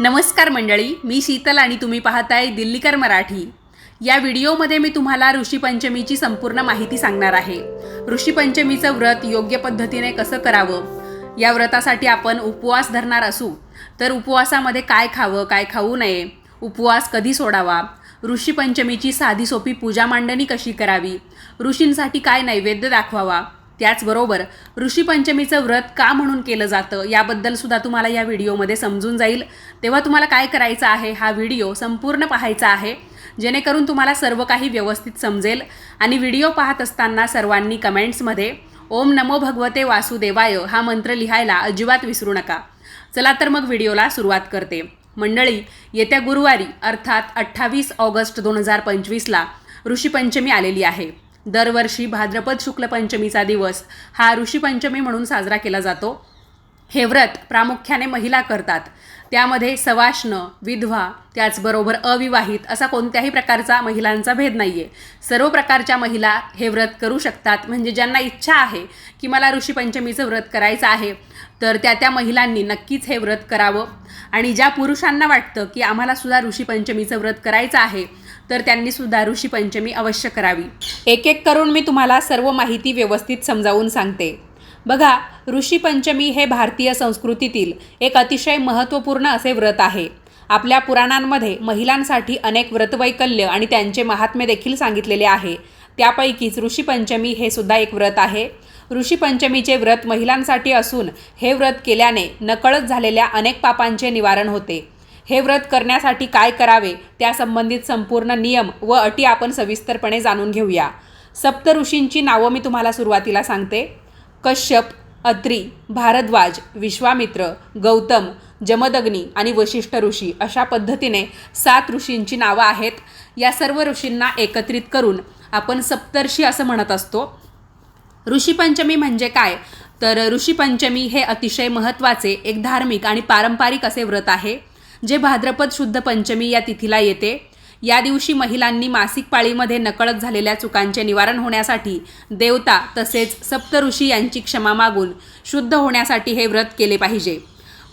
नमस्कार मंडळी मी शीतल आणि तुम्ही पाहताय दिल्लीकर मराठी. या व्हिडिओमध्ये मी तुम्हाला ऋषीपंचमीची संपूर्ण माहिती सांगणार आहे. ऋषीपंचमीचं व्रत योग्य पद्धतीने कसं करावं? या व्रतासाठी आपण उपवास धरणार असू तर उपवासामध्ये काय खावं काय खाऊ नये उपवास कधी सोडावा? ऋषीपंचमीची साधी सोपी पूजा मांडणी कशी करावी? ऋषींसाठी काय नैवेद्य दाखवावा? त्याचबरोबर ऋषीपंचमीचं व्रत का म्हणून केलं जातं याबद्दल सुद्धा तुम्हाला या व्हिडिओमध्ये समजून जाईल. तेव्हा तुम्हाला काय करायचं आहे हा व्हिडिओ संपूर्ण पाहायचा आहे. जेणेकरून तुम्हाला सर्व काही व्यवस्थित समजेल. आणि व्हिडिओ पाहत असताना सर्वांनी कमेंट्समध्ये ओम नमो भगवते वासुदेवाय हा मंत्र लिहायला अजिबात विसरू नका. चला तर मग व्हिडिओला सुरुवात करते. मंडळी येत्या गुरुवारी अर्थात अठ्ठावीस ऑगस्ट दोन हजार पंचवीसला ऋषीपंचमी आलेली आहे. दरवर्षी भाद्रपद शुक्ल पंचमीचा दिवस हा ऋषीपंचमी म्हणून साजरा केला जातो. हे व्रत प्रामुख्याने महिला करतात. त्यामध्ये सवाष्ण विधवा त्याचबरोबर अविवाहित असा कोणत्याही प्रकारचा महिलांचा भेद नाही आहे सर्व प्रकारच्या महिला हे व्रत करू शकतात. म्हणजे ज्यांना इच्छा आहे की मला ऋषीपंचमीचं व्रत करायचं आहे तर त्या त्या महिलांनी नक्कीच हे व्रत करावं. आणि ज्या पुरुषांना वाटतं की आम्हाला सुद्धा ऋषीपंचमीचं व्रत करायचं आहे तर त्यांनी सुद्धा ऋषीपंचमी अवश्य करावी. एक एक करून मी तुम्हाला सर्व माहिती व्यवस्थित समजावून सांगते. बघा ऋषीपंचमी हे भारतीय संस्कृतीतील एक अतिशय महत्त्वपूर्ण असे व्रत आहे. आपल्या पुराणांमध्ये महिलांसाठी अनेक व्रतवैकल्य आणि त्यांचे महात्म्य देखील सांगितलेले आहे. त्यापैकीच ऋषीपंचमी हे सुद्धा एक व्रत आहे. ऋषीपंचमीचे व्रत महिलांसाठी असून हे व्रत केल्याने नकळत झालेल्या अनेक पापांचे निवारण होते. हे व्रत करण्यासाठी काय करावे? त्यासंबंधित संपूर्ण नियम व अटी आपण सविस्तरपणे जाणून घेऊया. सप्त ऋषींची नावं मी तुम्हाला सुरुवातीला सांगते. कश्यप अत्री भारद्वाज विश्वामित्र गौतम जमदग्नी आणि वशिष्ठ ऋषी अशा पद्धतीने सात ऋषींची नावं आहेत. या सर्व ऋषींना एकत्रित करून आपण सप्तर्षी असं म्हणत असतो. ऋषीपंचमी म्हणजे काय? तर ऋषीपंचमी हे अतिशय महत्त्वाचे एक धार्मिक आणि पारंपरिक असे व्रत आहे. जे भाद्रपद शुद्ध पंचमी या तिथीला येते. या दिवशी महिलांनी मासिक पाळीमध्ये नकळत झालेल्या चुकांचे निवारण होण्यासाठी देवता तसेच सप्तऋषी यांची क्षमा मागून शुद्ध होण्यासाठी हे व्रत केले पाहिजे.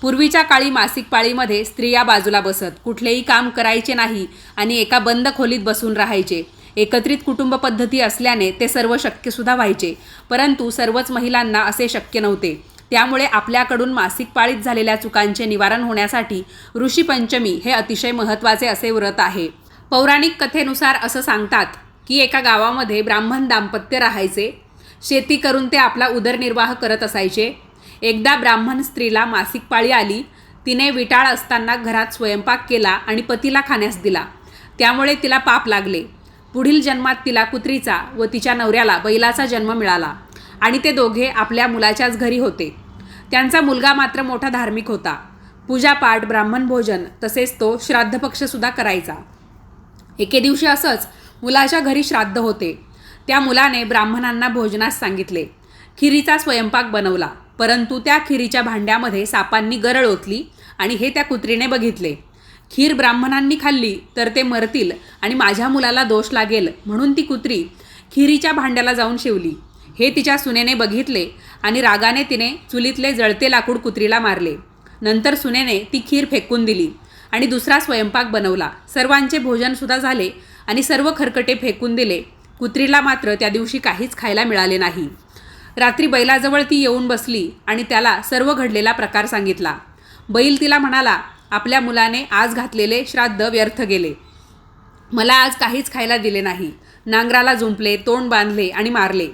पूर्वीच्या काळी मासिक पाळीमध्ये स्त्रिया बाजूला बसत कुठलेही काम करायचे नाही आणि एका बंद खोलीत बसून राहायचे. एकत्रित कुटुंब पद्धती असल्याने ते सर्व शक्यसुद्धा व्हायचे परंतु सर्वच महिलांना असे शक्य नव्हते. त्यामुळे आपल्याकडून मासिक पाळीत झालेल्या चुकांचे निवारण होण्यासाठी ऋषीपंचमी हे अतिशय महत्त्वाचे असे व्रत आहे. पौराणिक कथेनुसार असं सांगतात की एका गावामध्ये ब्राह्मण दाम्पत्य राहायचे. शेती करून ते आपला उदरनिर्वाह करत असायचे. एकदा ब्राह्मण स्त्रीला मासिक पाळी आली. तिने विटाळ असताना घरात स्वयंपाक केला आणि पतीला खाण्यास दिला. त्यामुळे तिला पाप लागले. पुढील जन्मात तिला कुत्रीचा व तिच्या नवऱ्याला बैलाचा जन्म मिळाला. आणि ते दोघे आपल्या मुलाच्याच घरी होते. त्यांचा मुलगा मात्र मोठा धार्मिक होता. पूजापाठ ब्राह्मण भोजन तसेच तो श्राद्धपक्षसुद्धा करायचा. एके दिवशी असंच मुलाच्या घरी श्राद्ध होते. त्या मुलाने ब्राह्मणांना भोजनास सांगितले. खिरीचा स्वयंपाक बनवला परंतु त्या खिरीच्या भांड्यामध्ये सापांनी गरळ ओतली आणि हे त्या कुत्रीने बघितले. खीर ब्राह्मणांनी खाल्ली तर ते मरतील आणि माझ्या मुलाला दोष लागेल म्हणून ती कुत्री खिरीच्या भांड्याला जाऊन शिवली. हे तिच्या सुनेने बघितले आणि रागाने तिने चुलीतले जळते लाकूड कुत्रीला मारले. नंतर सुनेने ती खीर फेकून दिली आणि दुसरा स्वयंपाक बनवला. सर्वांचे भोजनसुद्धा झाले आणि सर्व खरकटे फेकून दिले. कुत्रीला मात्र त्या दिवशी काहीच खायला मिळाले नाही. रात्री बैलाजवळ ती येऊन बसली आणि त्याला सर्व घडलेला प्रकार सांगितला. बैल तिला म्हणाला आपल्या मुलाने आज घातलेले श्राद्ध व्यर्थ गेले. मला आज काहीच खायला दिले नाही. नांगराला जुंपले तोंड बांधले आणि मारले.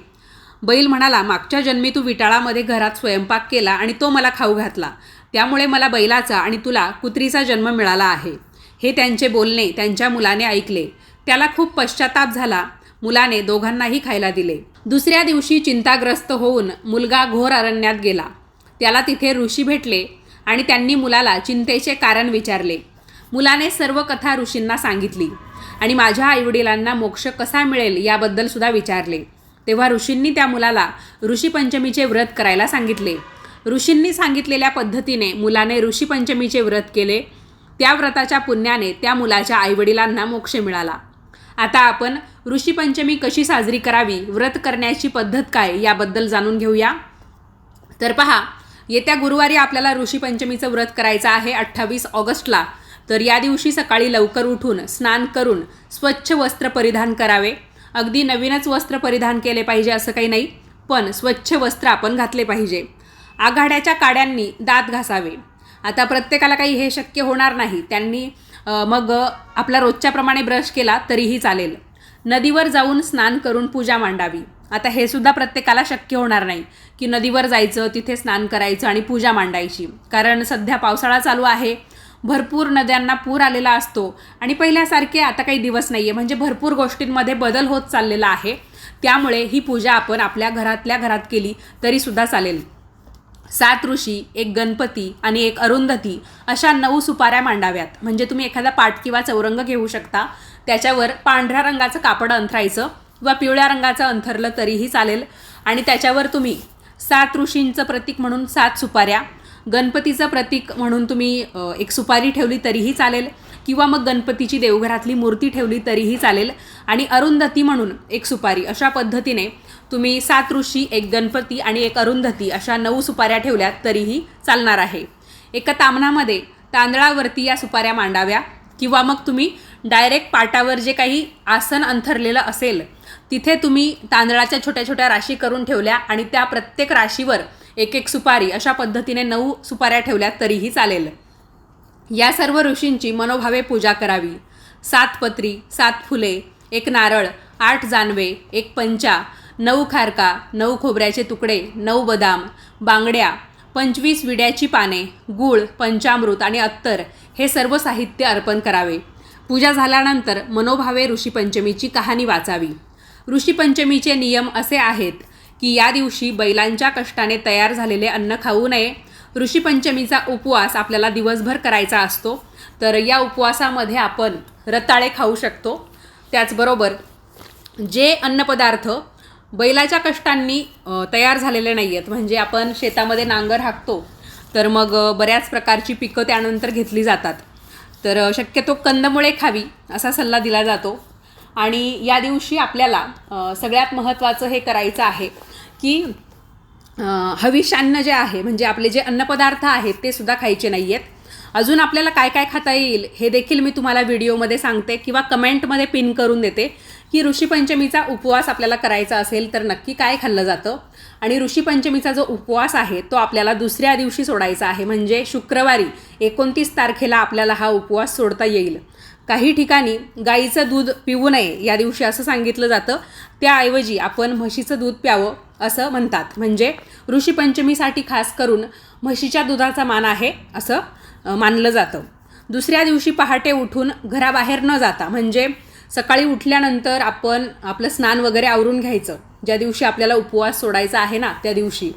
बैल म्हणाला मागच्या जन्मी तू विटाळामध्ये घरात स्वयंपाक केला आणि तो मला खाऊ घातला. त्यामुळे मला बैलाचा आणि तुला कुत्रीचा जन्म मिळाला आहे. हे त्यांचे बोलणे त्यांच्या मुलाने ऐकले. त्याला खूप पश्चाताप झाला. मुलाने दोघांनाही खायला दिले. दुसऱ्या दिवशी चिंताग्रस्त होऊन मुलगा घोर अरण्यात गेला. त्याला तिथे ऋषी भेटले आणि त्यांनी मुलाला चिंतेचे कारण विचारले. मुलाने सर्व कथा ऋषींना सांगितली आणि माझ्या आईवडिलांना मोक्ष कसा मिळेल याबद्दल सुद्धा विचारले. तेव्हा ऋषींनी त्या मुलाला ऋषीपंचमीचे व्रत करायला सांगितले. ऋषींनी सांगितलेल्या पद्धतीने मुलाने ऋषीपंचमीचे व्रत केले. त्या व्रताच्या पुण्याने त्या मुलाच्या आईवडिलांना मोक्ष मिळाला. आता आपण ऋषीपंचमी कशी साजरी करावी व्रत करण्याची पद्धत काय याबद्दल जाणून घेऊया. तर पहा येत्या गुरुवारी आपल्याला ऋषीपंचमीचं व्रत करायचं आहे अठ्ठावीस ऑगस्टला. तर या दिवशी सकाळी लवकर उठून स्नान करून स्वच्छ वस्त्र परिधान करावे. अगदी नवीनच वस्त्र परिधान केले पाहिजे असं काही नाही पण स्वच्छ वस्त्र आपण घातले पाहिजे. आघाड्याच्या काड्यांनी दात घासावे. आता प्रत्येकाला काही हे शक्य होणार नाही. त्यांनी मग आपला रोजच्याप्रमाणे ब्रश केला तरीही चालेल. नदीवर जाऊन स्नान करून पूजा मांडावी. आता हे सुद्धा प्रत्येकाला शक्य होणार नाही की नदीवर जायचं तिथे स्नान करायचं आणि पूजा मांडायची. कारण सध्या पावसाळा चालू आहे भरपूर नद्यांना पूर आलेला असतो. आणि पहिल्यासारखे आता काही दिवस नाही आहे म्हणजे भरपूर गोष्टींमध्ये बदल होत चाललेला आहे. त्यामुळे ही पूजा आपण आपल्या घरातल्या घरात केली तरीसुद्धा चालेल. सात ऋषी एक गणपती आणि एक अरुंधती अशा नऊ सुपाऱ्या मांडाव्यात. म्हणजे तुम्ही एखादा पाट किंवा चौरंग घेऊ शकता. त्याच्यावर पांढऱ्या रंगाचं कापड अंथरायचं किंवा पिवळ्या रंगाचं अंथरलं तरीही चालेल. आणि त्याच्यावर तुम्ही सात ऋषींचं प्रतीक म्हणून सात सुपाऱ्या गणपतीचं प्रतीक म्हणून तुम्ही एक सुपारी ठेवली तरीही चालेल किंवा मग गणपतीची देवघरातली मूर्ती ठेवली तरीही चालेल. आणि अरुंधती म्हणून एक सुपारी अशा पद्धतीने तुम्ही सात ऋषी एक गणपती आणि एक अरुंधती अशा नऊ सुपाऱ्या ठेवल्यात तरीही चालणार आहे. एका तामणामध्ये तांदळावरती या सुपाऱ्या मांडाव्या किंवा मग तुम्ही डायरेक्ट पाटावर जे काही आसन अंथरलेलं असेल तिथे तुम्ही तांदळाच्या छोट्या छोट्या राशी करून ठेवल्या आणि त्या प्रत्येक राशीवर एक एक सुपारी अशा पद्धतीने नऊ सुपाऱ्या ठेवल्या तरीही चालेल. या सर्व ऋषींची मनोभावे पूजा करावी. सात पत्री सात फुले एक नारळ आठ जानवे एक पंचा नऊ खारका नऊ खोबऱ्याचे तुकडे नऊ बदाम बांगड्या पंचवीस विड्याची पाने गूळ पंचामृत आणि अत्तर हे सर्व साहित्य अर्पण करावे. पूजा झाल्यानंतर मनोभावे ऋषीपंचमीची कहाणी वाचावी. ऋषीपंचमीचे नियम असे आहेत की या दिवशी बैलांच्या कष्टाने तयार झालेले अन्न खाऊ नये. ऋषीपंचमीचा उपवास आपल्याला दिवसभर करायचा असतो. तर या उपवासामध्ये आपण रताळे खाऊ शकतो. त्याचबरोबर जे अन्नपदार्थ बैलाच्या कष्टांनी तयार झालेले नाही आहेत म्हणजे आपण शेतामध्ये नांगर हाकतो तर मग बऱ्याच प्रकारची पिकं त्यानंतर घेतली जातात. तर शक्यतो कंदमुळे खावी असा सल्ला दिला जातो. आणि या दिवशी आपल्याला सगळ्यात महत्त्वाचं हे करायचं आहे की हविषान्न हविष्यान्न जे आहे म्हणजे आपले जे अन्नपदार्थ आहेत ते सुद्धा खायचे नाही आहेत अजून आपल्याला काय काय खाता येईल हे देखील मी तुम्हाला व्हिडिओमध्ये सांगते किंवा कमेंटमध्ये पिन करून देते की ऋषीपंचमीचा उपवास आपल्याला करायचा असेल तर नक्की काय खाल्लं जातं. आणि ऋषीपंचमीचा जो उपवास आहे तो आपल्याला दुसऱ्या दिवशी सोडायचा आहे म्हणजे शुक्रवारी एकोणतीस तारखेला आपल्याला हा उपवास सोडता येईल. काही ठिकाणी गाईचं दूध पिऊ नये या दिवशी असं सांगितलं जातं. त्याऐवजी आपण म्हशीचं दूध प्यावं असं म्हणतात. म्हणजे ऋषीपंचमीसाठी खास करून म्हशीच्या दुधाचा मान आहे असं मानलं जातं. दुसऱ्या दिवशी पहाटे उठून घराबाहेर न जाता म्हणजे सकाळी उठल्यानंतर आपण आपलं स्नान वगैरे आवरून घ्यायचं. ज्या दिवशी आपल्याला उपवास सोडायचा आहे ना त्या दिवशी.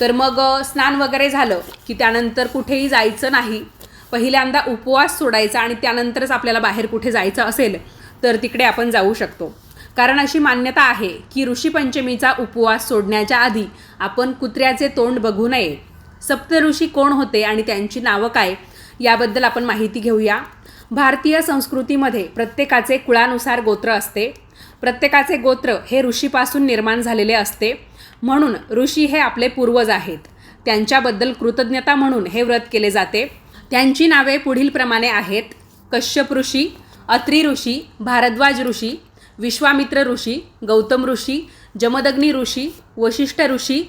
तर मग स्नान वगैरे झालं की त्यानंतर कुठेही जायचं नाही पहिल्यांदा उपवास सोडायचा आणि त्यानंतरच आपल्याला बाहेर कुठे जायचं असेल तर तिकडे आपण जाऊ शकतो. कारण अशी मान्यता आहे की ऋषीपंचमीचा उपवास सोडण्याच्या आधी आपण कुत्र्याचे तोंड बघू नये. सप्तऋषी कोण होते आणि त्यांची नावं काय याबद्दल आपण माहिती घेऊया. भारतीय संस्कृतीमध्ये प्रत्येकाचे कुळानुसार गोत्र असते. प्रत्येकाचे गोत्र हे ऋषीपासून निर्माण झालेले असते. म्हणून ऋषी हे आपले पूर्वज आहेत. त्यांच्याबद्दल कृतज्ञता म्हणून हे व्रत केले जाते. त्यांची नावे पुढीलप्रमाणे आहेत कश्यप ऋषी अत्री ऋषी भारद्वाज ऋषी विश्वामित्र ऋषी गौतम ऋषी जमदग्नी ऋषी वशिष्ठ ऋषी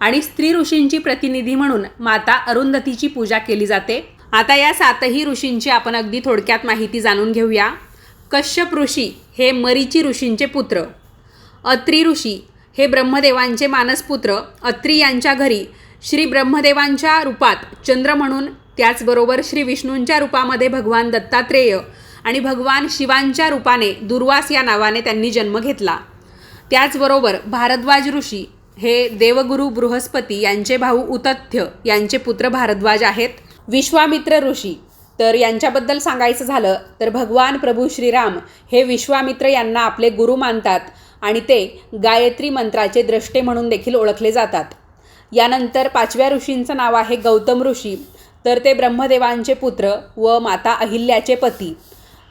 आणि स्त्री ऋषींची प्रतिनिधी म्हणून माता अरुंधतीची पूजा केली जाते. आता या सातही ऋषींची आपण अगदी थोडक्यात माहिती जाणून घेऊया. कश्यप ऋषी हे मरीची ऋषींचे पुत्र. अत्री ऋषी हे ब्रह्मदेवांचे मानसपुत्र. अत्री यांच्या घरी श्री ब्रह्मदेवांच्या रूपात चंद्र म्हणून त्याचबरोबर श्री विष्णूंच्या रूपामध्ये भगवान दत्तात्रेय आणि भगवान शिवांच्या रूपाने दुर्वास या नावाने त्यांनी जन्म घेतला. त्याचबरोबर भारद्वाज ऋषी हे देवगुरु बृहस्पती यांचे भाऊ उतथ्य यांचे पुत्र भारद्वाज आहेत. विश्वामित्र ऋषी तर यांच्याबद्दल सांगायचं झालं तर भगवान प्रभू श्रीराम हे विश्वामित्र यांना आपले गुरु मानतात आणि ते गायत्री मंत्राचे द्रष्टे म्हणून देखील ओळखले जातात. यानंतर पाचव्या ऋषींचं नाव आहे गौतम ऋषी. तर ते ब्रह्मदेवांचे पुत्र व माता अहिल्याचे पती.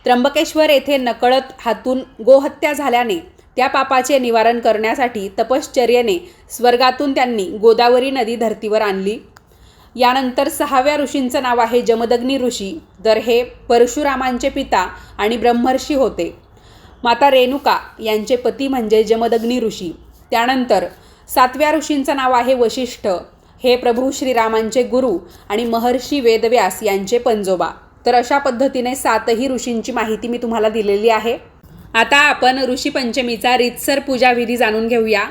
त्र्यंबकेश्वर येथे नकळत हातून गोहत्या झाल्याने त्या पापाचे निवारण करण्यासाठी तपश्चर्येने स्वर्गातून त्यांनी गोदावरी नदी धर्तीवर आणली. यानंतर सहाव्या ऋषींचं नाव आहे जमदग्नी ऋषी. तर हे परशुरामांचे पिता आणि ब्रह्मर्षी होते. माता रेणुका यांचे पती म्हणजे जमदग्नी ऋषी. त्यानंतर सातव्या ऋषींचं नाव आहे वशिष्ठ. हे प्रभू श्रीरामांचे गुरु आणि महर्षी वेदव्यास यांचे पंजोबा. तर अशा पद्धतीने सातही ऋषींची माहिती मी तुम्हाला दिलेली आहे. आता आपण ऋषीपंचमीचा रीतसर पूजाविधी जाणून घेऊया.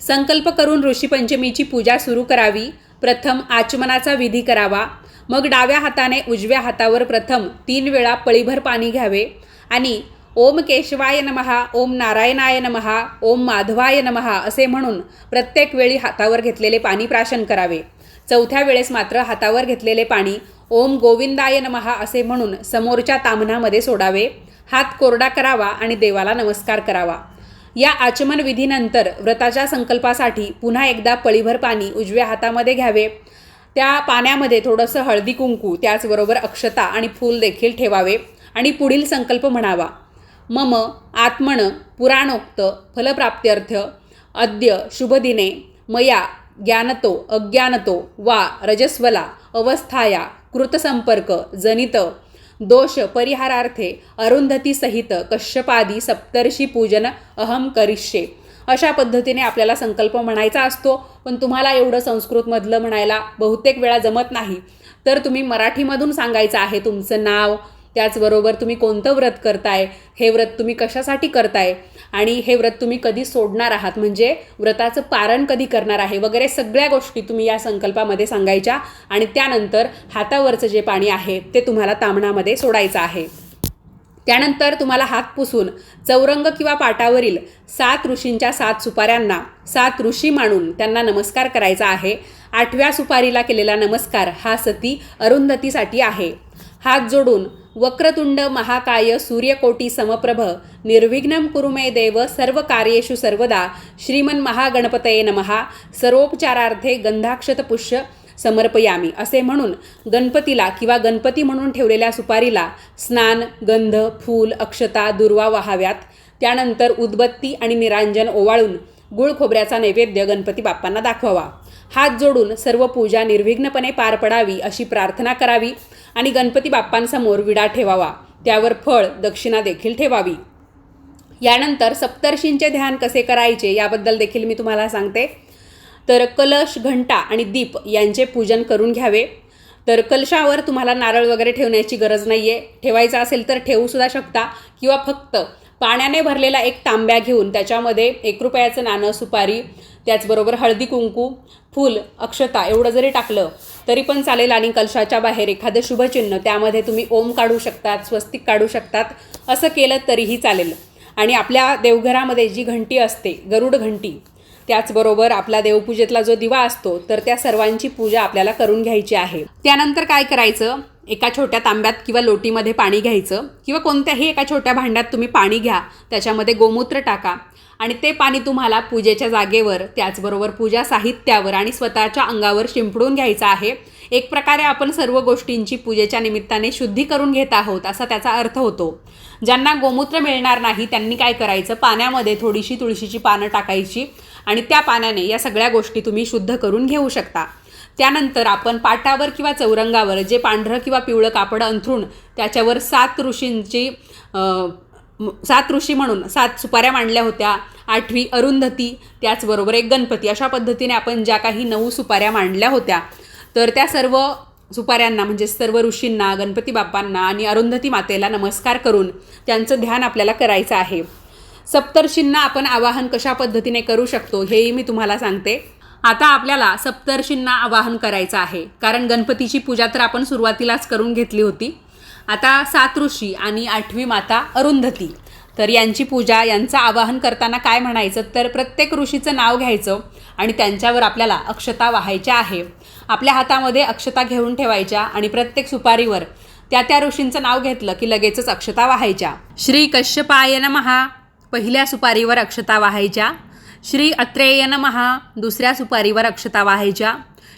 संकल्प करून ऋषीपंचमीची पूजा सुरू करावी. प्रथम आचमनाचा विधी करावा. मग डाव्या हाताने उजव्या हातावर प्रथम तीन वेळा पळीभर पाणी घ्यावे आणि ओम केशवाय नमहा ओम नारायणाय नमहा ओम माधवाय नमहा असे म्हणून प्रत्येक वेळी हातावर घेतलेले पाणी प्राशन करावे. चौथ्या वेळेस मात्र हातावर घेतलेले पाणी ओम गोविंदाय नमहा असे म्हणून समोरच्या तामनामध्ये सोडावे. हात कोरडा करावा आणि देवाला नमस्कार करावा. या आचमन विधीनंतर व्रताच्या संकल्पासाठी पुन्हा एकदा पळीभर पाणी उजव्या हातामध्ये घ्यावे. त्या पाण्यामध्ये थोडंसं हळदी कुंकू त्याचबरोबर अक्षता आणि फूल देखील ठेवावे आणि पुढील संकल्प म्हणावा. मम आत्मन पुराणोक्त फलप्राप्त्यर्थ अद्य शुभदिने मया ज्ञानतो अज्ञानतो वा रजस्वला अवस्थाया कृतसंपर्क जनित दोष परिहारार्थे अरुंधती सहित कश्यपादी सप्तर्षी पूजन अहम करिष्ये. अशा पद्धतीने आपल्याला संकल्प म्हणायचा असतो पण तुम्हाला एवढं संस्कृतमधलं म्हणायला बहुतेक वेळा जमत नाही. तर तुम्ही मराठीमधून सांगायचं आहे तुमचं नाव त्याचबरोबर तुम्ही कोणतं व्रत करताय? हे व्रत तुम्ही कशासाठी करताय? आणि हे व्रत तुम्ही कधी सोडणार आहात? म्हणजे व्रताचं पारण कधी करणार आहे? वगैरे सगळ्या गोष्टी तुम्ही या संकल्पामध्ये सांगायच्या. आणि त्यानंतर हातावरचं जे पाणी आहे ते तुम्हाला तामणामध्ये सोडायचं आहे. त्यानंतर तुम्हाला हात पुसून चौरंग किंवा पाटावरील सात ऋषींच्या सात सुपाऱ्यांना सात ऋषी मानून त्यांना नमस्कार करायचा आहे. आठव्या सुपारीला केलेला नमस्कार हा सती अरुंधतीसाठी आहे. हात जोडून वक्रतुंड महाकाय सूर्यकोटी समप्रभ निर्विघ्नं कुरुमे देव सर्व कार्येषु सर्वदा श्रीमन महागणपतये नमहा सर्वोपचारार्थे गंधाक्षत पुष्य समर्पयामी. असे म्हणून गणपतीला किंवा गणपती म्हणून ठेवलेल्या सुपारीला स्नान गंध फूल अक्षता दुर्वा वाहाव्यात. त्यानंतर उदबत्ती आणि निरांजन ओवाळून गुळ खोबऱ्याचा नैवेद्य गणपती बाप्पांना दाखवावा. हात जोडून सर्व पूजा निर्विघ्नपणे पार पडावी अशी प्रार्थना करावी आणि गणपती बाप्पांसमोर विडा ठेवावा. त्यावर फळ दक्षिणा देखील ठेवावी. यानंतर सप्तर्षींचे ध्यान कसे करायचे याबद्दल देखील मी तुम्हाला सांगते. तर कलश घंटा आणि दीप यांचे पूजन करून घ्यावे. तर कलशावर तुम्हाला नारळ वगैरे ठेवण्याची गरज नाही आहे ठेवायचा असेल तर ठेवूसुद्धा शकता किंवा फक्त पाण्याने भरलेला एक तांब्या घेऊन त्याच्यामध्ये एक रुपयाचं नाणं सुपारी त्याचबरोबर हळदी कुंकू फूल अक्षता एवढं जरी टाकलं तरी पण चालेल. आणि कलशाच्या बाहेर एखादं शुभचिन्ह त्यामध्ये तुम्ही ओम काढू शकतात स्वस्तिक काढू शकतात असं केलं तरीही चालेल. आणि आपल्या देवघरामध्ये जी घंटी असते गरुड घंटी त्याचबरोबर आपला देवपूजेतला जो दिवा असतो तर त्या सर्वांची पूजा आपल्याला करून घ्यायची आहे. त्यानंतर काय करायचं? एका छोट्या तांब्यात किंवा लोटीमध्ये पाणी घ्यायचं किंवा कोणत्याही एका छोट्या भांड्यात तुम्ही पाणी घ्या त्याच्यामध्ये गोमूत्र टाका आणि ते पाणी तुम्हाला पूजेच्या जागेवर त्याचबरोबर पूजा साहित्यावर आणि स्वतःच्या अंगावर शिंपडून घ्यायचं आहे. एक प्रकारे आपण सर्व गोष्टींची पूजेच्या निमित्ताने शुद्धी करून घेत आहोत असा त्याचा अर्थ होतो. ज्यांना गोमूत्र मिळणार नाही त्यांनी काय करायचं? पाण्यामध्ये थोडीशी तुळशीची पानं टाकायची आणि त्या पाण्याने या सगळ्या गोष्टी तुम्ही शुद्ध करून घेऊ शकता. त्यानंतर आपण पाटावर किंवा चौरंगावर जे पांढरं किंवा पिवळं कापड अंथरून त्याच्यावर सात ऋषींची सात ऋषी म्हणून सात सुपाऱ्या मांडल्या होत्या. आठवी अरुंधती त्याचबरोबर एक गणपती. अशा पद्धतीने आपण ज्या काही नऊ सुपाऱ्या मांडल्या होत्या तर त्या सर्व सुपाऱ्यांना म्हणजे सर्व ऋषींना गणपती बाप्पांना आणि अरुंधती मातेला नमस्कार करून त्यांचं ध्यान आपल्याला करायचं आहे. सप्तर्षींना आपण आवाहन कशा पद्धतीने करू शकतो हेही मी तुम्हाला सांगते. आता आपल्याला सप्तर्षींना आवाहन करायचं आहे. कारण गणपतीची पूजा तर आपण सुरुवातीलाच करून घेतली होती. आता सात ऋषी आणि आठवी माता अरुंधती. तर यांची पूजा यांचं आवाहन करताना काय म्हणायचं? तर प्रत्येक ऋषीचं नाव घ्यायचं आणि त्यांच्यावर आपल्याला अक्षता वाहायच्या आहे. आपल्या हातामध्ये अक्षता घेऊन ठेवायच्या आणि प्रत्येक सुपारीवर त्या त्या ऋषींचं नाव घेतलं की लगेचच अक्षता वाहायच्या. श्री कश्यपाय महा पहिल्या सुपारीवर अक्षता वाहायच्या. श्री अत्रेय नमहा दुसऱ्या सुपारीवर अक्षता वाहायच्या.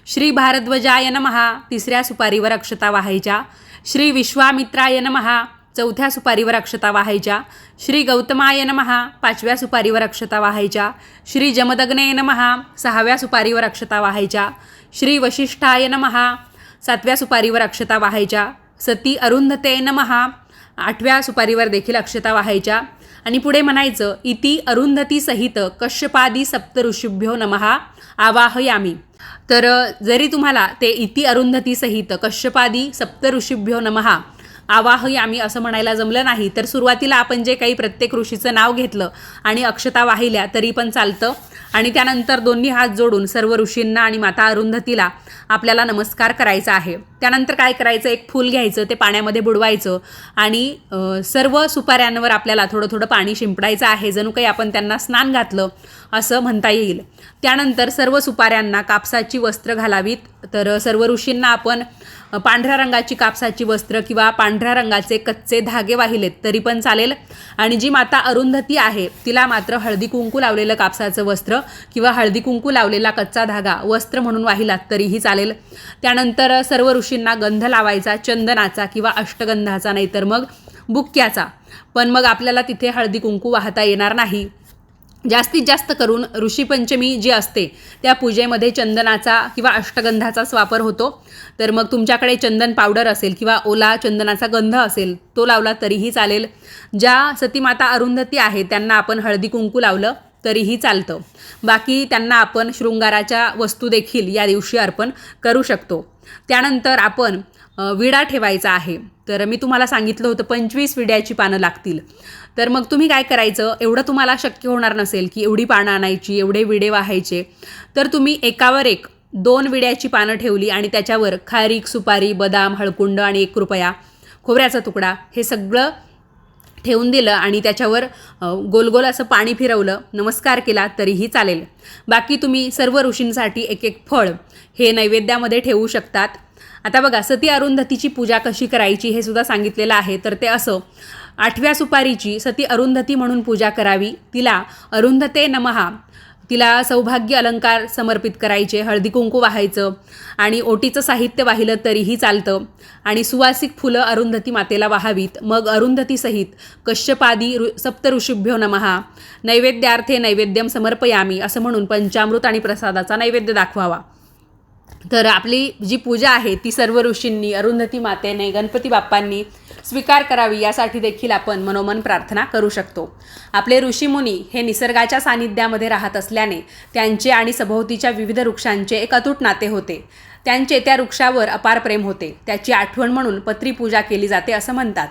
श्री भारद्वजाय नमहा तिसऱ्या सुपारीवर अक्षता वाहायच्या. श्री विश्वामित्राय नमहा चौथ्या सुपारीवर अक्षता वाहायच्या. श्री गौतमाय नमहा पाचव्या सुपारीवर अक्षता वाहायच्या. श्री जमदग्ने नमहा सहाव्या सुपारीवर अक्षता वाहायच्या. श्री वशिष्ठाय नमहा सातव्या सुपारीवर अक्षता वाहायच्या. सती अरुंधते नमहा आठव्या सुपारीवर देखील अक्षता वाहायच्या. आणि पुढे म्हणायचं इति अरुंधती सहित कश्यपादी सप्त ऋषीभ्यो नमहा आवाहयामी. तर जरी तुम्हाला ते इति अरुंधती सहित कश्यपादी सप्त ऋषीभ्यो आवाही आम्ही असं म्हणायला जमलं नाही. तर सुरुवातीला आपण जे काही प्रत्येक ऋषीचं नाव घेतलं आणि अक्षता वाहिल्या तरी पण चालतं. आणि त्यानंतर दोन्ही हात जोडून सर्व ऋषींना आणि माता अरुंधतीला आपल्याला नमस्कार करायचा आहे. त्यानंतर काय करायचं? एक फूल घ्यायचं ते पाण्यामध्ये बुडवायचं आणि सर्व सुपाऱ्यांवर आपल्याला थोडं थोडं पाणी शिंपडायचं आहे. जणू काही आपण त्यांना स्नान घातलं असं म्हणता येईल. त्यानंतर सर्व सुपाऱ्यांना कापसाची वस्त्र घालावीत. तर सर्व ऋषींना आपण पांढऱ्या रंगाची कापसाची वस्त्र किंवा पांढऱ्या रंगाचे कच्चे धागे वाहिलेत तरी पण चालेल. आणि जी माता अरुंधती आहे तिला मात्र हळदी कुंकू लावलेलं कापसाचं वस्त्र किंवा हळदी कुंकू लावलेला कच्चा धागा वस्त्र म्हणून वाहिलात तरीही चालेल. त्यानंतर सर्व ऋषींना गंध लावायचा चंदनाचा किंवा अष्टगंधाचा नाहीतर मग बुक्क्याचा. पण मग आपल्याला तिथे हळदी कुंकू वाहता येणार नाही. जास्तीत जास्त करून ऋषीपंचमी जी असते त्या पूजेमध्ये चंदनाचा किंवा अष्टगंधाचाच वापर होतो. तर मग तुमच्याकडे चंदन पावडर असेल किंवा ओला चंदनाचा गंध असेल तो लावला तरीही चालेल. ज्या सतीमाता अरुंधती आहे त्यांना आपण हळदी कुंकू लावलं तरीही चालतं. बाकी त्यांना आपण शृंगाराच्या वस्तू देखील या दिवशी अर्पण करू शकतो. त्यानंतर आपण विडा ठेवायचा आहे. तर मी तुम्हाला सांगितलं होतं पंचवीस विड्याची पानं लागतील. तर मग तुम्ही काय करायचं? एवढं तुम्हाला शक्य होणार नसेल की एवढी पानं आणायची एवढे विडे वाहायचे. तर तुम्ही एकावर एक दोन विड्याची पानं ठेवली आणि त्याच्यावर खारीक सुपारी बदाम हळकुंड आणि एक रुपया खोबऱ्याचा तुकडा हे सगळं ठेवून दिलं आणि त्याच्यावर गोलगोल गोल गोल असं पाणी फिरवलं नमस्कार केला तरीही चालेल. बाकी तुम्ही सर्व ऋषींसाठी एक एक फळ हे नैवेद्यामध्ये ठेवू शकतात. आता बघा सती अरुंधतीची पूजा कशी करायची हे सुद्धा सांगितलेलं आहे. तर ते असं आठव्या सुपारीची सती अरुंधती म्हणून पूजा करावी. तिला अरुंधते नमहा. तिला सौभाग्य अलंकार समर्पित करायचे हळदी कुंकू वाहायचं आणि ओटीचं साहित्य वाहिलं तरीही चालतं. आणि सुवासिक फुलं अरुंधती मातेला वाहावीत. मग अरुंधतीसहित कश्यपादी ऋ सप्तऋषिभ्यो नमहा. नैवेद्यार्थे नैवेद्यम समर्पयामी असं म्हणून पंचामृत आणि प्रसादाचा नैवेद्य दाखवावा. तर आपली जी पूजा आहे ती सर्व ऋषींनी अरुंधती मातेने गणपती बाप्पांनी स्वीकार करावी यासाठी देखील आपण मनोमन प्रार्थना करू शकतो. आपले ऋषीमुनी हे निसर्गाच्या सानिध्यामध्ये राहत असल्याने त्यांचे आणि सभोवतीच्या विविध वृक्षांचे एक अतूट नाते होते. त्यांचे त्या वृक्षावर अपार प्रेम होते. त्याची आठवण म्हणून पत्री पूजा केली जाते असं म्हणतात.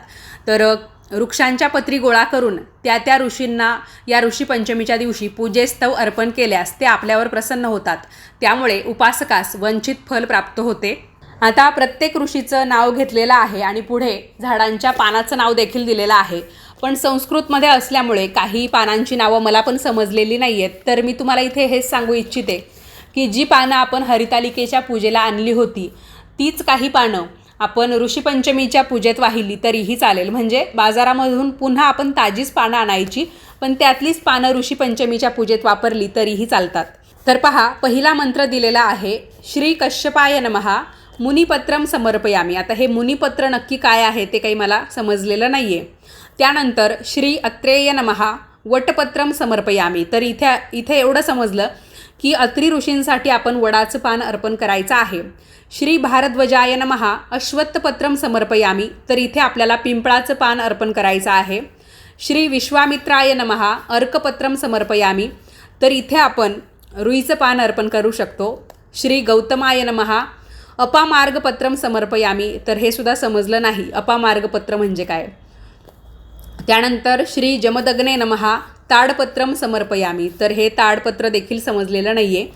तर वृक्षांच्या पत्री गोळा करून त्या त्या ऋषींना या ऋषी पंचमीच्या दिवशी पूजेस्तव अर्पण केल्यास ते आपल्यावर प्रसन्न होतात. त्यामुळे उपासकास वंचित फल प्राप्त होते. आता प्रत्येक ऋषीचं नाव घेतलेलं आहे आणि पुढे झाडांच्या पानाचं नाव देखील दिलेलं आहे. पण संस्कृतमध्ये असल्यामुळे काही पानांची नावं मला पण समजलेली नाही आहेत तर मी तुम्हाला इथे हेच सांगू इच्छिते की जी पानं आपण हरितालिकेच्या पूजेला आणली होती तीच काही पानं आपण ऋषीपंचमीच्या पूजेत वाहिली तरीही चालेल. म्हणजे बाजारामधून पुन्हा आपण ताजीच पानं आणायची पण त्यातलीच पानं ऋषीपंचमीच्या पूजेत वापरली तरीही चालतात. तर पहा पहिला मंत्र दिलेला आहे श्री कश्यपाय नमहा मुनिपत्रम समर्पयामी. आता हे मुनिपत्र नक्की काय आहे ते काही मला समजलेलं नाही आहे त्यानंतर श्री अत्रेय नमहा वटपत्रम समर्पयामी. तर इथे इथे एवढं समजलं की अत्री ऋषींसाठी आपण वडाचं पान अर्पण करायचं आहे. श्री भारद्वजाय नमहा अश्वत्थपत्रम समर्पयामी. तर इथे आपल्याला पिंपळाचं पान अर्पण करायचं आहे. श्री विश्वामित्राय नमहा अर्कपत्रम समर्पयामी. तर इथे आपण रुईचं पान अर्पण करू शकतो. श्री गौतमाय नमहा अपामार्गपत्रम समर्पयामी. तर हे सुद्धा समजलं नाही. अपामार्गपत्र म्हणजे काय? त्यानंतर श्री जमदग्ने नमहा ताडपत्रम समर्पयामी. तर हे ताडपत्र देखील समजलेलं नाही आहे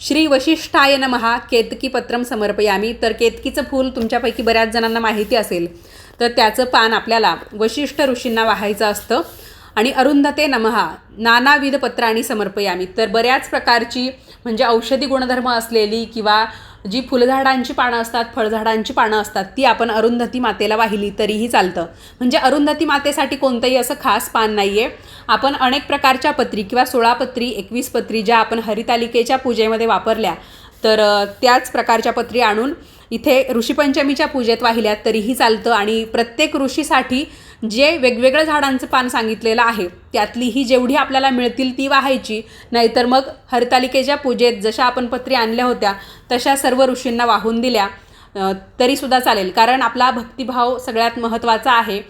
श्री वशिष्ठाय नमहा केतकीपत्रम समर्पयामी. तर केतकीचं फूल तुमच्यापैकी बऱ्याच जणांना माहिती असेल तर त्याचं पान आपल्याला वशिष्ठ ऋषींना वाहायचं असतं. आणि अरुंधते नमहा नानाविध पत्राणी समर्पयामी. तर बऱ्याच प्रकारची म्हणजे औषधी गुणधर्म असलेली किंवा जी फुलझाडांची पानं असतात फळझाडांची पानं असतात ती आपण अरुंधती मातेला वाहिली तरीही चालतं. म्हणजे अरुंधती मातेसाठी कोणतंही असं खास पान नाही आहे आपण अनेक प्रकारच्या पत्री किंवा सोळा पत्री एकवीस पत्री ज्या आपण हरितालिकेच्या पूजेमध्ये वापरल्या तर त्याच प्रकारच्या पत्री आणून इथे ऋषीपंचमीच्या पूजेत वाहिल्यात तरीही चालतं. आणि प्रत्येक ऋषीसाठी जे वेगवेगळं झाडांचं पान सांगितलेलं आहे त्यातली ही जेवढी आपल्याला मिळतील ती वाहायची. नाहीतर मग हरतालिकेच्या पूजेत जशा आपण पत्री आणल्या होत्या तशा सर्व ऋषींना वाहून दिल्या. तरीसुद्धा चालेल. कारण आपला भक्तिभाव सगळ्यात महत्त्वाचा आहे.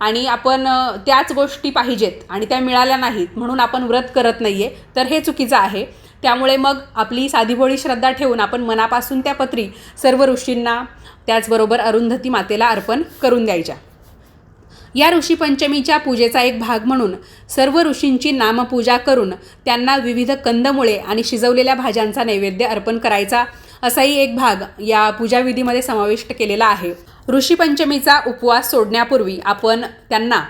आणि आपण त्याच गोष्टी पाहिजेत आणि त्या मिळाल्या नाहीत म्हणून आपण व्रत करत नाही आहे तर हे चुकीचं आहे. त्यामुळे मग आपली साधीभोळी श्रद्धा ठेवून आपण मनापासून त्या पत्री सर्व ऋषींना त्याचबरोबर अरुंधती मातेला अर्पण करून द्यायच्या. या ऋषीपंचमीच्या पूजेचा एक भाग म्हणून सर्व ऋषींची नामपूजा करून त्यांना विविध कंदमुळे आणि शिजवलेल्या भाज्यांचा नैवेद्य अर्पण करायचा असाही एक भाग या पूजाविधीमध्ये समाविष्ट केलेला आहे. ऋषीपंचमीचा उपवास सोडण्यापूर्वी आपण त्यांना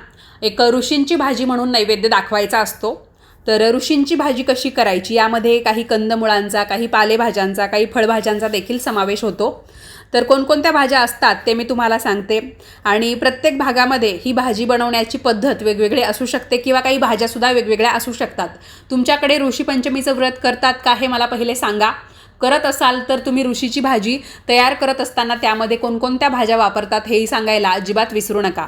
एक ऋषींची भाजी म्हणून नैवेद्य दाखवायचा असतो. तर ऋषींची भाजी कशी करायची? यामध्ये काही कंदमुळांचा काही पालेभाज्यांचा काही फळभाज्यांचा देखील समावेश होतो. तर कोणकोणत्या भाज्या असतात ते मी तुम्हाला सांगते. आणि प्रत्येक भागामध्ये ही भाजी बनवण्याची पद्धत वेगवेगळी असू शकते किंवा काही भाज्यासुद्धा वेगवेगळ्या असू शकतात. तुमच्याकडे ऋषीपंचमीचं व्रत करतात का हे मला पहिले सांगा. करत असाल तर तुम्ही ऋषीची भाजी तयार करत असताना त्यामध्ये कोणकोणत्या भाज्या वापरतात हेही सांगायला अजिबात विसरू नका.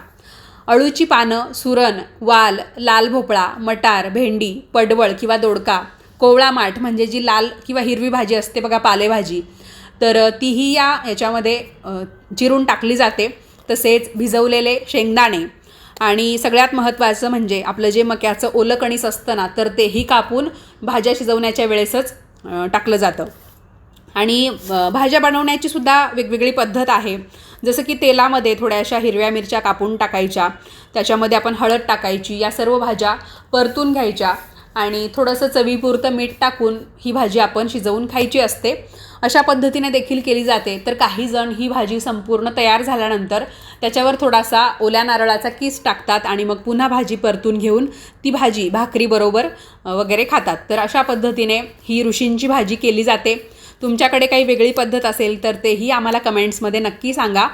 अळूची पानं सुरण वाल लाल भोपळा मटार भेंडी पडवळ किंवा दोडका कोवळा माठ म्हणजे जी लाल किंवा हिरवी भाजी असते बघा पालेभाजी तर तीही या याच्यामध्ये चिरून टाकली जाते. तसेच भिजवलेले शेंगदाणे आणि सगळ्यात महत्त्वाचं म्हणजे आपलं जे मक्याचं ओलं कणीस असतं ना तर तेही कापून भाज्या शिजवण्याच्या वेळेसच टाकलं जातं. आणि भाज्या बनवण्याची सुद्धा वेगवेगळी पद्धत आहे. जसं की तेलामध्ये थोड्याशा हिरव्या मिरच्या कापून टाकायच्या त्याच्यामध्ये आपण हळद टाकायची या सर्व भाज्या परतून घ्यायच्या आणि थोडंसं चवीपुरतं मीठ टाकून ही भाजी आपण शिजवून खायची असते. अशा पद्धतीने देखील केली जाते. तर काही जण ही भाजी संपूर्ण तयार झाल्यानंतर त्याच्यावर थोडासा ओल्या नारळाचा किस टाकतात आणि मग पुन्हा भाजी परतून घेऊन ती भाजी भाकरीबरोबर वगैरे खातात. तर अशा पद्धतीने ही ऋषींची भाजी केली जाते. तुमच्याकडे काही वेगळी पद्धत असेल तर तेही आम्हाला कमेंट्समध्ये नक्की सांगा.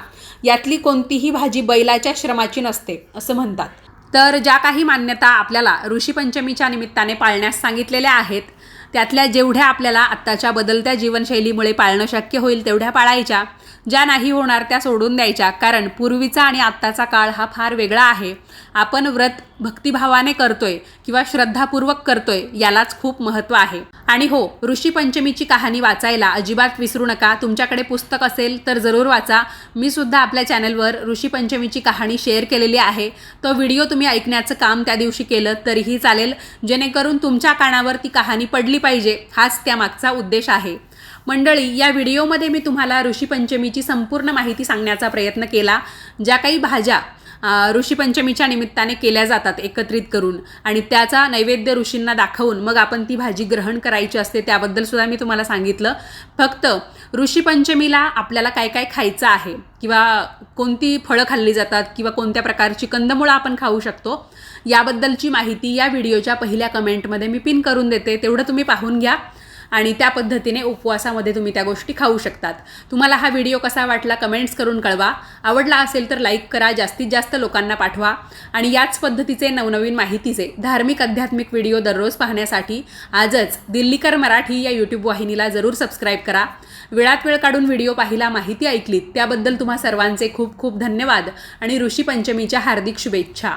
यातली कोणतीही भाजी बैलाच्या श्रमाची नसते असं म्हणतात. तर ज्या काही मान्यता आपल्याला ऋषीपंचमीच्या निमित्ताने पाळण्यास सांगितलेल्या आहेत त्यातल्या जेवढ्या आपल्याला आत्ताच्या बदलत्या जीवनशैलीमुळे पाळणं शक्य होईल तेवढ्या पाळायच्या. ज्या नाही होणार त्या सोडून द्यायच्या. कारण पूर्वीचा आणि आत्ताचा काळ हा फार वेगळा आहे. आपण व्रत भक्तिभावाने करतोय किंवा श्रद्धापूर्वक करतोय यालाच खूप महत्त्व आहे. आणि हो ऋषीपंचमीची कहाणी वाचायला अजिबात विसरू नका. तुमच्याकडे पुस्तक असेल तर जरूर वाचा. मी सुद्धा आपल्या चॅनलवर ऋषीपंचमीची कहाणी शेअर केलेली आहे. तो व्हिडिओ तुम्ही ऐकण्याचं काम त्या दिवशी केलं तरीही चालेल. जेणेकरून तुमच्या कानावर ती कहाणी पडली पाहिजे हाच त्यामागचा उद्देश आहे. मंडळी या व्हिडिओमध्ये मी तुम्हाला ऋषीपंचमीची संपूर्ण माहिती सांगण्याचा प्रयत्न केला ज्या काही भाज्या ऋषीपंचमीच्या निमित्ताने केल्या जातात एकत्रित करून. आणि त्याचा नैवेद्य ऋषींना दाखवून मग आपण ती भाजी ग्रहण करायची असते त्याबद्दल सुद्धा मी तुम्हाला सांगितलं. फक्त ऋषीपंचमीला आपल्याला काय काय खायचं आहे किंवा कोणती फळं खाल्ली जातात किंवा कोणत्या प्रकारची कंदमुळं आपण खाऊ शकतो याबद्दलची माहिती या व्हिडिओच्या पहिल्या कमेंटमध्ये मी पिन करून देते. तेवढं तुम्ही पाहून घ्या. आणि त्या पद्धतीने उपवासामध्ये तुम्ही त्या गोष्टी खाऊ शकतात. तुम्हाला हा व्हिडिओ कसा वाटला कमेंट्स करून कळवा. आवडला असेल तर लाईक करा जास्तीत जास्त लोकांना पाठवा. आणि याच पद्धतीचे नवनवीन माहितीचे धार्मिक आध्यात्मिक व्हिडिओ दररोज पाहण्यासाठी आजच दिल्लीकर मराठी या यूट्यूब वाहिनीला जरूर सबस्क्राईब करा. वेळात वेळ काढून व्हिडिओ पाहिला माहिती ऐकलीत त्याबद्दल तुम्हा सर्वांचे खूप खूप धन्यवाद आणि ऋषी पंचमीच्या हार्दिक शुभेच्छा.